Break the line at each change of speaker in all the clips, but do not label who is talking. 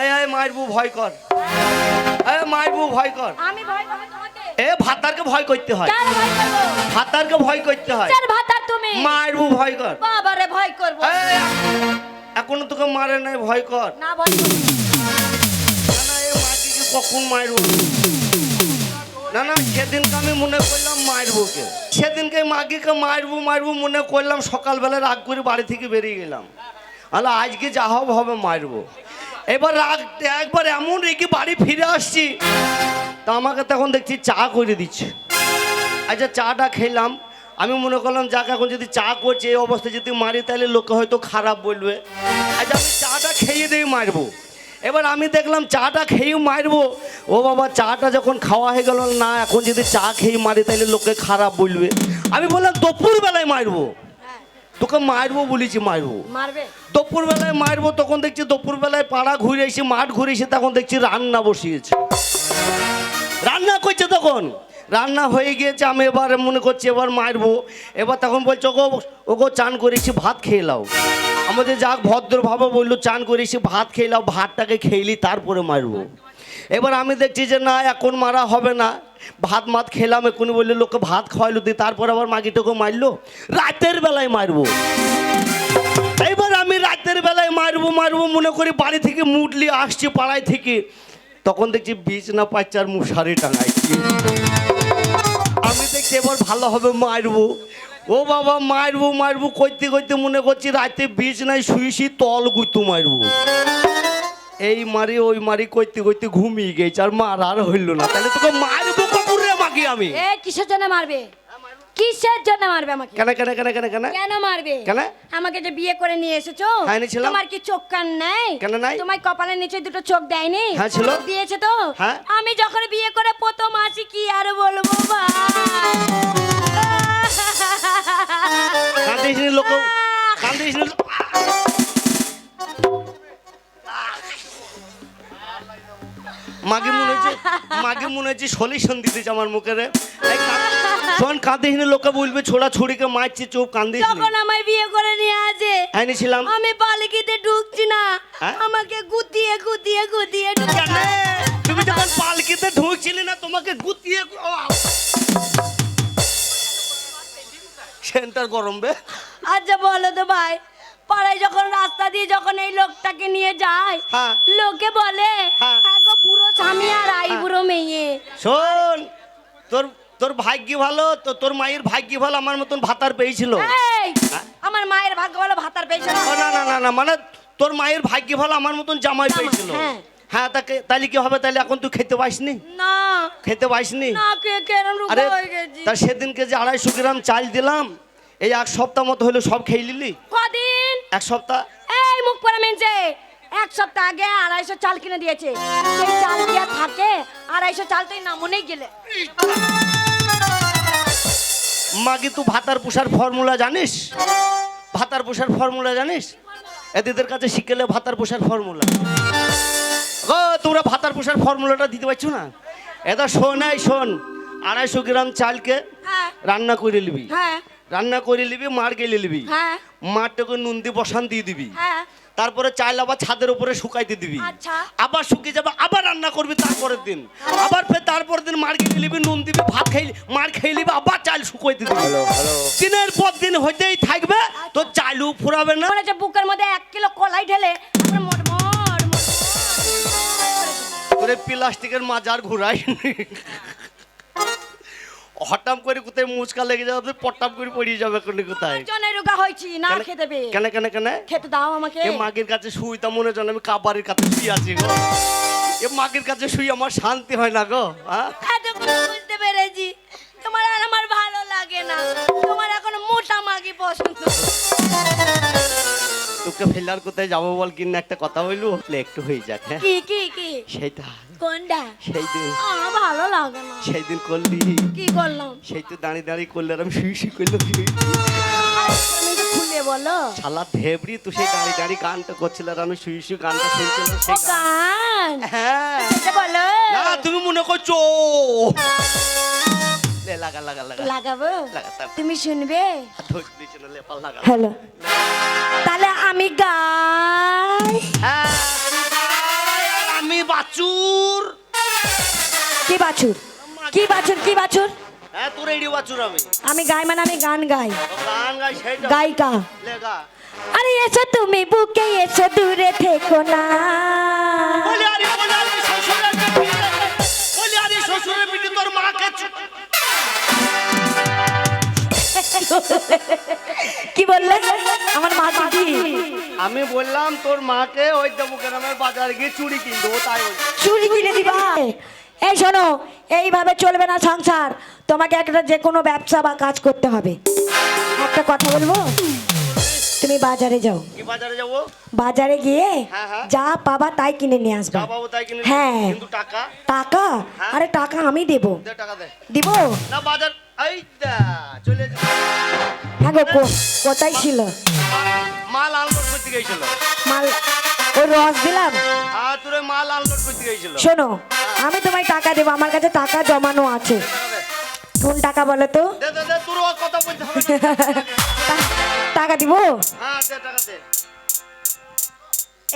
এই মারবু ভয় কর। এই মারবু ভয় কর।
আমি ভয় পাবো তোমাকে।
এ ভাতারকে ভয় করতে হয়।
কার ভয় করব?
ভাতারকে ভয় করতে হয়।
ভাতার তুমি?
মারবু ভয় কর।
ভয় করব।
এই, তোকে মারে নাই ভয় কর।
না ভয় করব।
না না এ মাগিকে কখন মারবো না না, সেদিনকে আমি মনে করলাম মারবো কে? সেদিনকে মাগিকে মারবো মারবো, মনে করলাম সকালবেলা রাগ করে বাড়ি থেকে বেরিয়ে গেলাম। আলো আজকে যা হবে হবে মারবো। এবার রাগ, একবার এমন রেখে বাড়ি ফিরে আসছি, তা আমাকে তখন দেখছি চা করে দিচ্ছে। আচ্ছা চাটা খেলাম। আমি মনে করলাম, যাক, এখন যদি চা করছে, এই অবস্থায় যদি মারি, তাহলে লোকে হয়তো খারাপ বলবে। আচ্ছা আমি চাটা খেয়ে দিয়ে মারবো। এবার আমি দেখলাম চাটা খেয়ে মারবো। ও বাবা চাটা যখন খাওয়া হয়ে গেল না এখন যদি চা খেয়ে মারি তাহলে লোকে খারাপ বলবে। আমি বললাম দুপুর বেলায় মারবো? তোকে মারবো বলেছি মারবো।
মারবে?
দুপুর বেলায় মারবো তখন দেখছি দুপুর বেলায় পাড়া ঘুরে এসে মাঠ ঘুরে এসে তখন দেখছি রান্না বসিয়েছে। রান্না করছে তখন? রান্না হয়ে গিয়েছে আমি এবার মনে করছি এবার মারবো। এবার তখন বলছে ওগো ওগো চান করেছি ভাত খেয়ে লাও আমাদের যাক ভদ্রভাবে বলল, চান করেছি ভাত খেয়ে লাও ভাতটাকে খেয়েলি তারপরে মারবো। এবার আমি দেখছি যে না, এখন মারা হবে না। ভাত মাত খেলাম এক্ষুনি বললে, লোককে ভাত খাওয়াইলো, দিয়ে তারপর আবার মাগিটাকে মারলো। রাতের বেলায় মারবো। এবার আমি রাতের বেলায় মারবো মারবো, মনে করি বাড়ি থেকে মুটলি আসছি, পাড়ায় থেকে। তখন দেখছি বীজ না পাচ্ছে আর মশারি টাঙাইছি। আমি দেখছি এবার ভালো হবে, মারবো। ও বাবা মারবো মারবো করতে করতে মনে করছি রাতে বীজ নাই শুয়েছি তল গুইতু মারবো। এই মারি ওই মারি করতে করতে ঘুমিয়ে গেছে আর মার আর হইল না। তাহলে তোকে মারবো কপুরে মাগি আমি।
এ কিসের জন্য মারবে? কিসের জন্য মারবে আমাকে?
কেন কেন কেন কেন কেন?
কেন মারবে?
কেন?
আমাকে যে বিয়ে করে নিয়ে এসেছ
হ্যাঁ, এনেছিলাম।
তোমার কি চোখ কান নাই?
কেন নাই?
তোমার কপালের নিচে দুটো চোখ দেয়নি?
হ্যাঁ, ছিল।
দিয়েছে তো?
হ্যাঁ।
আমি যখন বিয়ে করে প্রথম আসি কি আর বলব ভাই?
কান্দিস নি লোক কান্দিস নি লোক- মাগে মনে হচ্ছে মাগে মনে হচ্ছে সলিউশন দিতেছে আমার মুখে রে শোন কাঁদিস নি লোকে বলবে ছোড়া ছুরিকে মারছি চুপ কান্দিস
যখন আমায় বিয়ে করে নিয়ে আসে
হ্যাঁ
আমি পালিকিতে ঢুকছি না।
হ্যাঁ?
আমাকে গুতিয়ে গুতিয়ে গুতিয়ে? ঢুকাবে
তুমি যখন পালকিতে ঢুকছিলে না তোমাকে গুতিয়ে সেন্টার গরম বে।
আচ্ছা বলো তো ভাই পাড়ায় যখন রাস্তা দিয়ে যখন এই লোকটাকে নিয়ে যায়
হ্যাঁ।
লোকে বলে
হ্যাঁ।
আগো বুড়ো স্বামী আর আই বুড়ো মেয়ে।
শোন তোর তোর ভাগ্য ভালো তো তোর মায়ের ভাগ্য ভালো আমার মতন ভাতার পেয়েছিল।
এই, আমার মায়ের ভাগ্য ভালো ভাতার পেয়েছিল। না
না না না মানে তোর মায়ের ভাগ্য ভালো আমার মতন জামাই
জামাই,
পেয়েছিল।
হ্যাঁ।
হ্যাঁ তাকে তাহলে কি হবে? তাহলে এখন তুই খেতে পাসনি?
না।
খেতে পাসনি?
না কে কেন
আরে
রুগা গেছি?
তা সেদিনকে যে আড়াইশো গ্রাম চাল দিলাম এই এক সপ্তাহ মতো হলো সব খেয়ে নিলি?
কদিন?
এক সপ্তাহ?
এই মুখ পরে মেনছে এক সপ্তাহ আগে আড়াইশো চাল কিনে দিয়েছে। সেই চাল দিয়ে থাকে আড়াইশো চাল তুই নামনেই গেলে।
মাগি তুই ভাতার পোষার ফর্মুলা জানিস? ভাতার পোষার ফর্মুলা জানিস? এদের কাছে শিখেলে ভাতার পোষার ফর্মুলা। ও তোমরা ভাতার পোষার ফর্মুলাটা দিতে পারছ না? এটা শোন এই শোন আড়াইশো গ্রাম চালকে
হ্যাঁ।
রান্না করে নিবি।
হ্যাঁ।
রান্না করে নিবি মার গেলে নিবি।
হ্যাঁ।
মারটাকে নুন দিয়ে বসান দিয়ে দিবি।
হ্যাঁ।
তারপরে চাল আবার ছাদের উপরে শুকাইতে দিবি।
আচ্ছা।
আবার শুকিয়ে যাবে আবার রান্না করবি তারপরের দিন। আবার ফের তারপরের দিন মার গিয়ে নিবি নুন দিবি ভাত খাই মার খেয়ে নিবি আবার চাল শুকাইতে দিবি। দিনের পর দিন হইতেই থাকবে তো চালু ফুরাবে না।
বুকের মধ্যে এক কিলো কলাই ঢেলে
প্লাস্টিকের মাজার ঘুরাই। হঠাৎ করে কোথায় মুচকা লেগে যাবে পটাপ করে পড়িয়ে যাবে কোন কোথায়?
জনে রোগা হয়েছি না খেতে পেয়ে।
কেন কেন কেন?
খেতে দাও আমাকে।
এ মাগের কাছে শুই তা মনে জানো আমি কাবারের কাছে শুই আছি গো। এ মাগের কাছে শুই আমার শান্তি হয় না গো হ্যাঁ
বুঝতে পেরেছি। তোমার আর আমার ভালো লাগে না। তোমার এখন মোটা মাগি পছন্দ।
তোকে ফেলার কোথায় যাব বল কিনা একটা কথা বলব? একটু হয়ে যাক হ্যাঁ?
কি কি কি?
সেইটা।
কোনটা?
সেই দিন।
আমার ভালো লাগে না।
সেই দিন করলি।
কি করলাম?
সেই তো দাঁড়িয়ে দাঁড়িয়ে করলে আর আমি শুই শুই করলাম
খুলে বলো।
শালা ধেবড়ি তুই সেই দাঁড়িয়ে দাঁড়িয়ে গানটা করছিল আর আমি শুই শুই গানটা শুনছিলাম সেই গান।
গান?
হ্যাঁ।
বলো।
না তুমি মনে করছ? লে, লাগা লাগা লাগা।
লাগাবো?
লাগাতাম।
তুমি শুনবে।
হ্যালো। তাহলে আমি গাই।
হ্যাঁ, আমি বাচুর
কি বাছুর? কি বাছুর কি বাছুর?
হ্যাঁ তোর আমি।
আমি গাই মানে আমি গান গাই।
গান
গায়িকা।
লেগা
আরে এসো তুমি বুকে এসো দূরে থেকো না। কি বললে আমার মা দিদি।
আমি বললাম তোর মাকে ওই দেবো গ্রামের বাজার গিয়ে চুড়ি কিনবো তাই চুড়ি
চুরি কিনে দিবা? এই শোনো এইভাবে চলবে না সংসার। তোমাকে একটা যে কোনো ব্যবসা বা কাজ করতে হবে। একটা কথা বলব? তুমি বাজারে যাও।
কি বাজারে যাব?
বাজারে গিয়ে
হ্যাঁ, হ্যাঁ।
যা পাবা তাই কিনে নিয়ে আসবা।
যা পাবো তাই কিনে
হ্যাঁ।
কিন্তু টাকা?
টাকা?
হ্যাঁ।
আরে টাকা আমি দেব।
দে টাকা দে।
দিব?
না বাজার এই দা চলে যা।
হ্যাঁ গো কো- কোথায় ছিল?
মাল আনলোড করতে গেছিল
মাল ওই রস দিলাম।
আর তোর মাল আনলোড করতে গেছিল
শোনো আমি তোমায় টাকা দেবো আমার কাছে টাকা জমানো আছে। কোন টাকা বলো তো?
দে দে দে তোর কথা বলতে হবে
টাকা দিব?
হ্যাঁ দে টাকা দে।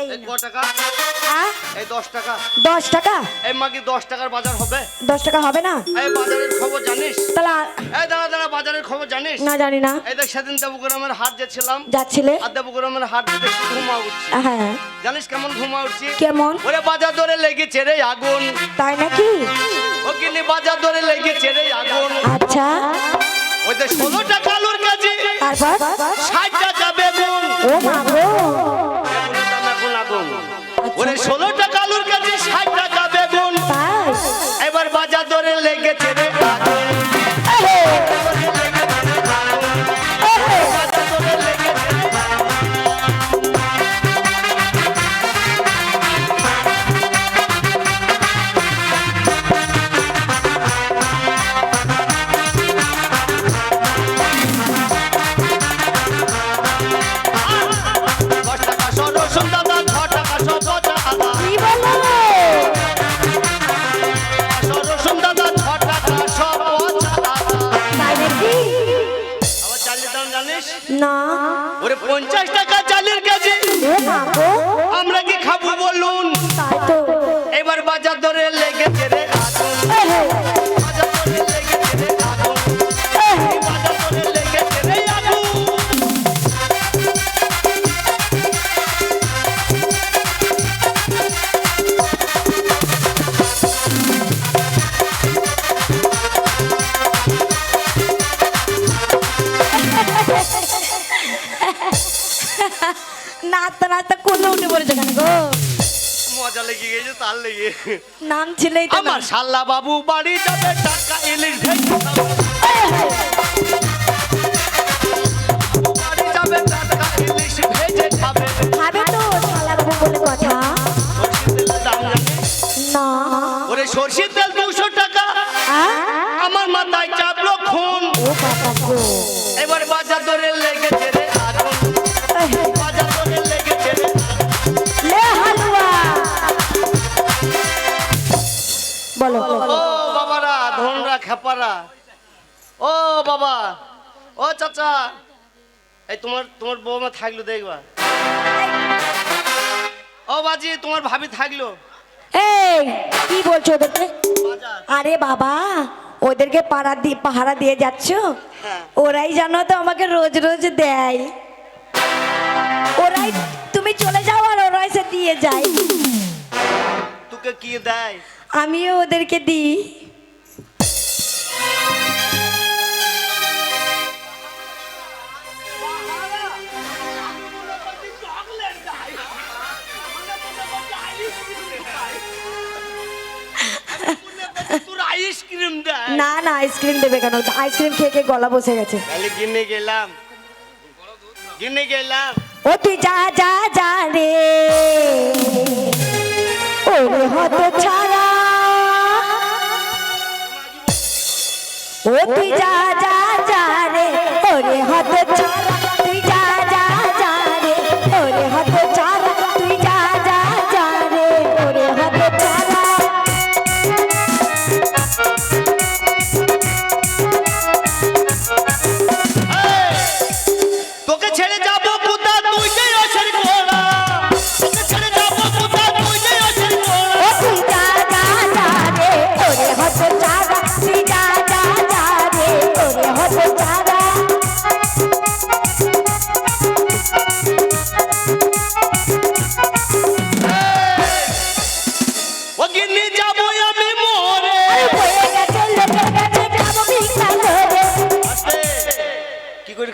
এই
ক টাকা? টাকা।
টাকা?
টাকার বাজার হবে?
দশ টাকা হবে না?
এই বাজারের খবর জানিস?
তাহলে আর-
এই দাঁড়া দাঁড়া বাজারের খবর জানিস?
না জানি না।
এই দেখ সেদিন দেবগ্রামের হাট যাচ্ছিলাম
যাচ্ছিলে?
আর দেবগ্রামের হাট দেখে ঘুমা উঠছি।
হ্যাঁ
জানিস কেমন ঘুমা উঠছি?
কেমন?
ওরে বাজার ধরে লেগেছে রে আগুন।
তাই নাকি?
ও কিনি বাজার ধরে লেগেছে রে আগুন।
আচ্ছা।
ওই যে ষোলো টাকা আলুর কেজি
তারপর?
ষাট টাকা বেগুন
ও মা গো।
বেগুনের দাম এখন আগুন ওরে ষোলো টাকা আলুর কেজি ষাট টাকা এবার বাজার দরে লেগেছে রে আগুন জানিস
না।
ওরে পঞ্চাশ টাকা চালের
কাছে।
আমরা কি খাব বলুন?
তাই তো।
লেগে গেছে তার লেগে।
নাম ছিলেই তো
আমার শাল্লা বাবু বাড়ি যাবে টাকা ইলিশ ভেজে খাবে। বাড়ি যাবে টাকা ইলিশ ভেজে খাবে।
খাবে তো শালা বাবু বলে কথা।
সরষের তেলের দাম জানিস?
না।
ওরে সরষের তেল দুশো টাকা। আমার মাথায় চাপলো খুন।
ও বাবা গো।
চাচা। এই তোমার তোমার বৌমা থাকল দেখবা। ও বাজি তোমার ভাবি থাকল।
এই কি বলছো ওদেরকে? আরে বাবা ওদেরকে পাড়া দিয়ে পাহারা দিয়ে যাচ্ছ?
হ্যাঁ।
ওরাই জানো তো আমাকে রোজ রোজ দেয়। ওরাই তুমি চলে যাও আর ওরাই সে দিয়ে যায়।
তোকে কি দেয়?
আমিও ওদেরকে দিই।
আইসক্রিম দেয়।
না না আইসক্রিম দেবে কেন? আইসক্রিম খেয়ে খেয়ে গলা বসে গেছে।
তাহলে গিনে গেলাম। গিনে গেলাম।
ও তুই যা যা যা রে। ও হত ছাড়া। ও তুই যা যা যা রে। ওরে হত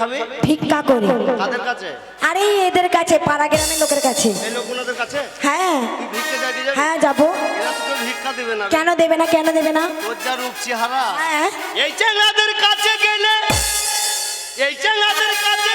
যাবি
ভিক্ষা করে।
কাদের কাছে?
আরে এদের কাছে পাড়া গ্রামের লোকের কাছে।
এই লোকগুলোদের কাছে?
হ্যাঁ।
তুই ভিক্ষে যাবি?
হ্যাঁ যাব।
এরা তো ভিক্ষা দেবে না।
কেন দেবে না কেন দেবে না?
তোর যা রূপ চেহারা।
হ্যাঁ।
এই চেঙ্গাদের কাছে গেলে এই চেঙ্গাদের কাছে